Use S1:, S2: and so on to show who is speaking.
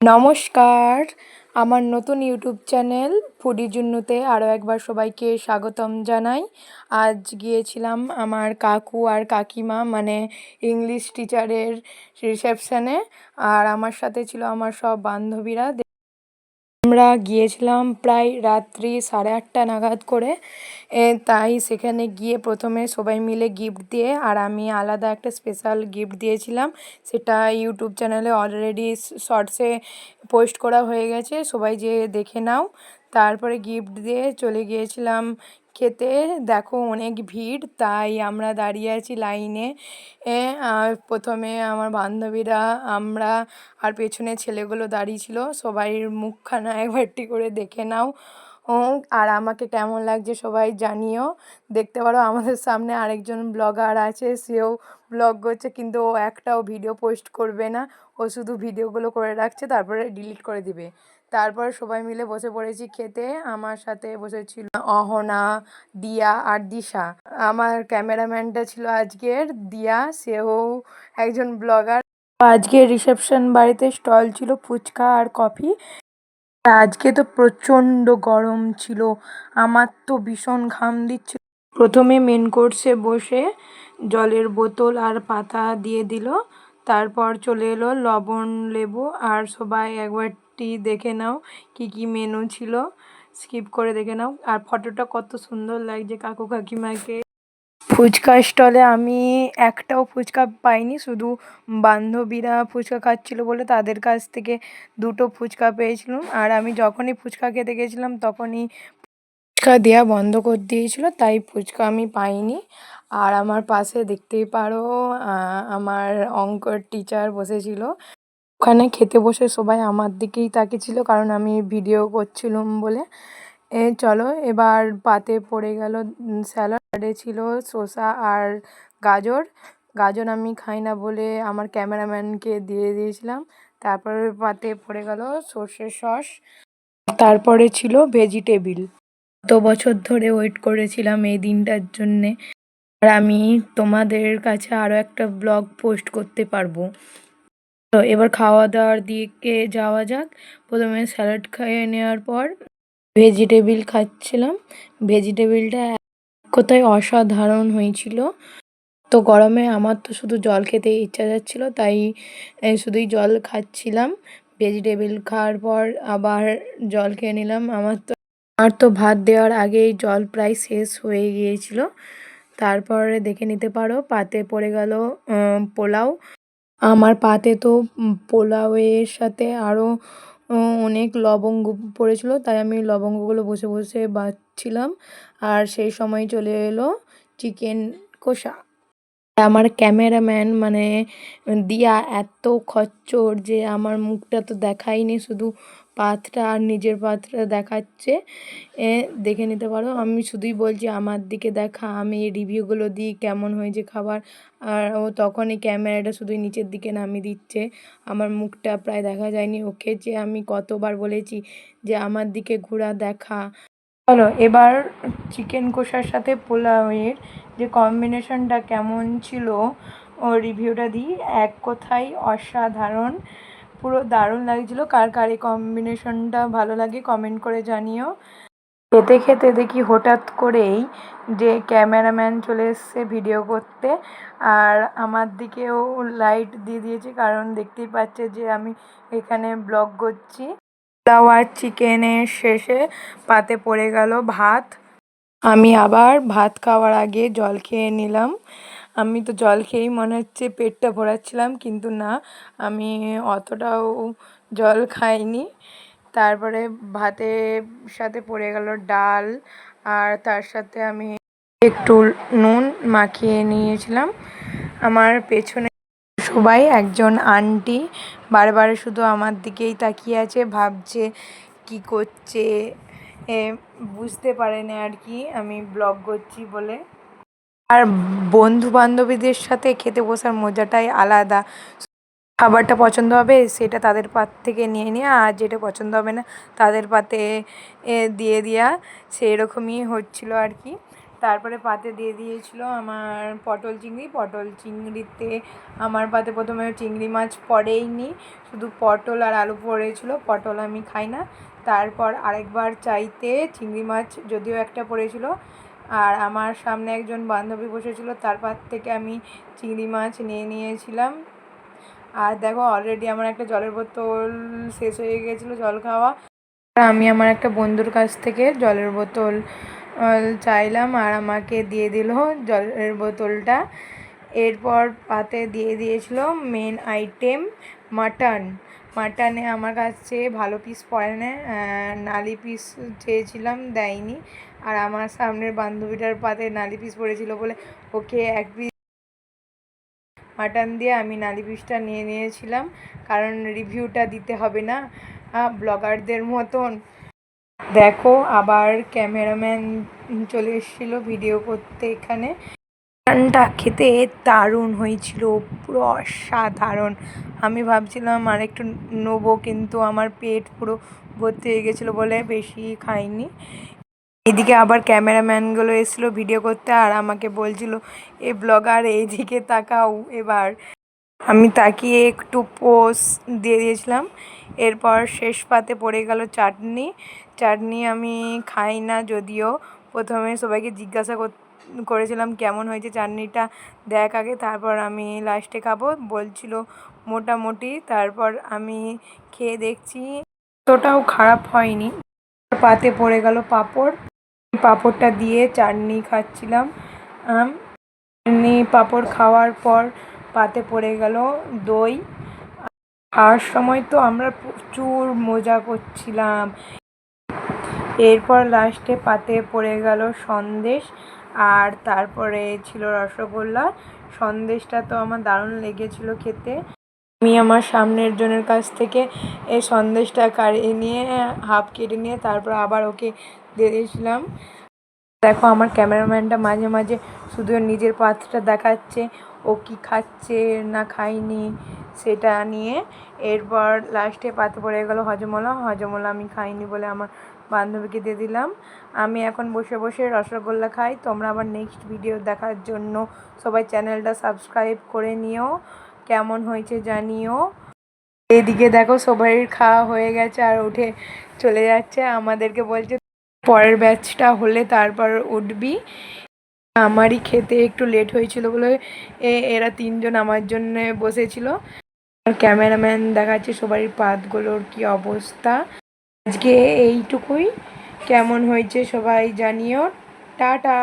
S1: নমস্কার, আমার নতুন ইউটিউব চ্যানেল ফুডি জুন্নুতে আরও একবার সবাইকে স্বাগতম জানাই। আজ গিয়েছিলাম আমার কাকু আর কাকিমা মানে ইংলিশ টিচারের রিসেপশানে আর আমার সাথে ছিল আমার সব বান্ধবীরা। আমরা গিয়েছিলাম প্রায় রাত্রি সাড়ে আটটা নাগাদ করে। তাই সেখানে গিয়ে প্রথমে সবাই মিলে গিফট দিয়ে, আর আমি আলাদা একটা স্পেশাল গিফট দিয়েছিলাম। সেটা ইউটিউব চ্যানেলে অলরেডি শর্টসে পোস্ট করা হয়ে গেছে। সবাই যে দেখে নাও। তারপরে গিফট দিয়ে চলে গিয়েছিলাম খেতে। দেখো অনেক ভিড়, তাই আমরা দাঁড়িয়ে আছি লাইনে। প্রথমে আমার বান্ধবীরা, আমরা আর পেছনে ছেলেগুলো দাঁড়িয়ে ছিল সবাই মুখখানা একবারটি করে দেখে নাও। আর আমাকে কেমন লাগছে সবাই জানিও। দেখতে পারো আমাদের সামনে আরেকজন ব্লগার আছে, সেও ব্লগ করছে, কিন্তু ও একটাও ভিডিও পোস্ট করবে না। ও শুধু ভিডিওগুলো করে রাখছে, তারপরে ডিলিট করে দিবে। তারপর সবাই মিলে বসে পড়েছি খেতে। আমার সাথে বসেছিল অহনা, দিয়া আর দিশা। আমার ক্যামেরাম্যানটা ছিল আজকের দিয়া। সেও একজন ব্লগার। আজকের রিসেপশন বাড়িতে স্টল ছিল ফুচকা আর কফি। আজকে তো প্রচণ্ড গরম ছিল। আমার তো ভীষণ ঘাম দিচ্ছিল। প্রথমে মেন কোর্সে বসে জলের বোতল আর পাতা দিয়ে দিল। তারপর চলে এলো লবণ, লেবু আর সবাই একবারটি দেখে নাও কি কি মেনু ছিল। স্কিপ করে দেখে নাও। আর ফটোটা কত সুন্দর লাগছে কাকু কাকিমাকে। ফুচকা স্টলে আমি একটাও ফুচকা পাইনি, শুধু বান্ধবীরা ফুচকা খাচ্ছিল বলে তাদের কাছ থেকে দুটো ফুচকা পেয়েছিলাম। আর আমি যখনই ফুচকা খেতে গেছিলাম তখনই ফুচকা দেওয়া বন্ধ করে দিয়েছিল, তাই ফুচকা আমি পাইনি। আর আমার পাশে দেখতেই পারো আমার অঙ্কর টিচার বসেছিল। ওখানে খেতে বসে সবাই আমার দিকেই তাকিয়েছিল, কারণ আমি ভিডিও করছিলাম বলে। এ চলো, এবার পাতে পড়ে গেল স্যালাডে ছিল শসা আর গাজর। গাজর আমি খাই না বলে আমার ক্যামেরাম্যানকে দিয়ে দিয়েছিলাম। তারপরে পাতে পড়ে গেল সর্ষের সস। তারপরে ছিল ভেজিটেবিল কত বছর ধরে ওয়েট করেছিলাম এই দিনটার জন্যে। আর আমি তোমাদের কাছে আরও একটা ব্লগ পোস্ট করতে পারব। তো এবার খাওয়া দাওয়ার দিকে যাওয়া যাক। প্রথমে স্যালাড খেয়ে নেওয়ার পর ভেজিটেবিল খাচ্ছিলাম। ভেজিটেবিলটা কথায় অসাধারণ হয়েছিল। তো গরমে আমার তো শুধু জল খেতে ইচ্ছা যাচ্ছিল, তাই শুধুই জল খাচ্ছিলাম। ভেজিটেবিল খাওয়ার পর আবার জল খেয়ে নিলাম। আমার তো আমার তো ভাত দেওয়ার আগেই জল প্রায় শেষ হয়ে গিয়েছিল। তারপরে দেখে নিতে পারো, পাতে পড়ে গেল পোলাও। আমার পাতে তো পোলাওয়ের সাথে আরও অনেক লবঙ্গ পড়েছিলো, তাই আমি লবঙ্গগুলো বসে বসে বাছছিলাম আর সেই সময় চলে এলো চিকেন কষা। আমার ক্যামেরাম্যান মানে দিয়া এত খচ্চর যে আমার মুখটা তো দেখায়নি, শুধু পাতটা আর নিজের পাতটা দেখাচ্ছে। দেখে নিতে পারো। আমি শুধুই বলছি, আমার দিকে দেখা, আমি এই রিভিউগুলো দিই, কেমন হয়েছে খাবার। আর ও তখনই ক্যামেরাটা শুধুই নিচের দিকে নামিয়ে দিচ্ছে। আমার মুখটা প্রায় দেখা যায়নি। ওকে যে আমি কতবার বলেছি যে আমার দিকে ঘোরা, দেখা। চলো, এবার চিকেন কষার সাথে পোলাওয়ের যে কম্বিনেশনটা কেমন ছিল, ও রিভিউটা দিই। এক কথায় অসাধারণ। পুরো দারুণ লাগছিল। কার কার এই কম্বিনেশনটা ভালো লাগে কমেন্ট করে জানিও। খেতে খেতে দেখি হঠাৎ করেই যে ক্যামেরাম্যান চলে এসছে ভিডিও করতে। আর আমার দিকেও লাইট দিয়ে দিয়েছে, কারণ দেখতেই পাচ্ছে যে আমি এখানে ব্লগ করছি। পোলাও আর চিকেনের শেষে পাতে পড়ে গেল ভাত। আমি আবার ভাত খাওয়ার আগে জল খেয়ে নিলাম। আমি তো জল খেয়েই মনে হচ্ছে পেটটা ভরাচ্ছিলাম, কিন্তু না, আমি অতটাও জল খাইনি। তারপরে ভাতের সাথে পড়ে গেল ডাল, আর তার সাথে আমি একটু নুন মাখিয়ে নিয়েছিলাম। আমার পেছনে সবাই, একজন আন্টি, বারবার শুধু আমার দিকেই তাকিয়ে আছে, ভাবছে কি করছে বুঝতে পারে না আর কি, আমি ব্লগ করছি বলে। আর বন্ধু বান্ধবীদের সাথে খেতে বসার মজাটাই আলাদা। খাবারটা পছন্দ হবে, সেটা তাদের পাত থেকে নিয়ে নেওয়া আর যেটা পছন্দ হবে না, তাদের পাতে দিয়ে দেওয়া সেই রকমই হচ্ছিল আর কি। তারপরে পাতে দিয়ে দিয়েছিল আমার পটল চিংড়ি। পটল চিংড়িতে আমার পাতে প্রথমে চিংড়ি মাছ পড়েইনি, শুধু পটল আর আলু পড়েছিল, পটল আমি খাই না। তারপর আরেকবার চাইতে চিংড়ি মাছ যদিও একটা পড়েছিল আর আমার সামনে একজন বান্ধবী বসেছিল, তার পাত থেকে আমি চিংড়ি মাছ নিয়ে নিয়েছিলাম। আর দেখো অলরেডি আমার একটা জলের বোতল শেষ হয়ে গেছিল জল খাওয়া। আমি আমার একটা বন্ধুর কাছ থেকে জলের বোতল চাইলাম আর আমাকে দিয়ে দিল জলের বোতলটা। এরপর পাতে দিয়ে দিয়েছিল মেন আইটেম মাটন মাটনে আমার কাছে ভালো পিস পড়ে না নালি পিস চেয়েছিলাম, দেয়নি। আর আমার সামনের বান্ধবীটার পাতে নালি পিস পড়েছিল বলে ওকে এক পিস মাটন দিয়ে আমি নালি পিসটা নিয়ে নিয়েছিলাম। কারণ রিভিউটা দিতে হবে না ব্লগারদের মতন। দেখো, আবার ক্যামেরাম্যান চলে এসেছিল ভিডিও করতে এখানে। মাটনটা খেতে দারুণ হয়েছিল, পুরো অসাধারণ। আমি ভাবছিলাম আর একটু নেব, কিন্তু আমার পেট পুরো ভর্তি হয়ে গেছিল বলে বেশি খাইনি। এদিকে আবার ক্যামেরাম্যানগুলো এসেছিল ভিডিও করতে আর আমাকে বলছিল, এ ব্লগার এইদিকে তাকাও এবার। আমি তাকিয়ে একটু পোস দিয়ে দিয়েছিলাম। এরপর শেষ পাতে পড়ে গেল চাটনি। চাটনি আমি খাই না যদিও। প্রথমে সবাইকে জিজ্ঞাসা কর- করেছিলাম কেমন হয়েছে চাটনিটা, দেখ আগে, তারপর আমি লাস্টে খাব। বলছিল মোটামুটি, তারপর আমি খেয়ে দেখছি। অতটাও খারাপ হয়নি। পাতে পড়ে গেল পাঁপড়। পাঁপড়টা দিয়ে চাটনি খাচ্ছিলাম। চাটনি, পাঁপড় খাওয়ার পর পাতে পড়ে গেল দই। খাওয়ার সময় তো আমরা প্রচুর মজা করছিলাম। এরপর লাস্টে পাতে পড়ে গেল সন্দেশ, আর তারপরে ছিল রসগোল্লা। সন্দেশটা তো আমার দারুণ লেগেছিল খেতে। আমি আমার সামনের জনের কাছ থেকে এই সন্দেশটা কাড়িয়ে নিয়ে, হাফ কেটে নিয়ে, তারপর আবার ওকে দিয়ে দিয়েছিলাম দেখো আমার ক্যামেরাম্যানটা মাঝে মাঝে শুধু নিজের পাতটা দেখাচ্ছে, ও কি খাচ্ছে না খাইনি সেটা নিয়ে। এরপর লাস্টে পাতে পড়ে গেল হজমলা হজমলা আমি খাইনি বলে আমার বান্ধবীকে দিয়ে দিলাম। আমি এখন বসে বসে রসগোল্লা খাই। তোমরা আবার নেক্সট ভিডিও দেখার জন্য সবাই চ্যানেলটা সাবস্ক্রাইব করে নিও। কেমন হয়েছে জানিও। এদিকে দেখো সবাই খাওয়া হয়ে গেছে আর উঠে চলে যাচ্ছে। আমাদেরকে বলছে পরের ব্যাচটা হলে তারপর উঠবি। আমারই খেতে একটু লেট হয়েছিল বলে এরা তিনজন আমার জন্য বসেছিল। আর ক্যামেরাম্যান দেখাচ্ছে সবারই পাতগুলোর কি অবস্থা। আজকে এইটুকুই। কেমন হয়েছে সবাই জানিও। টাটা!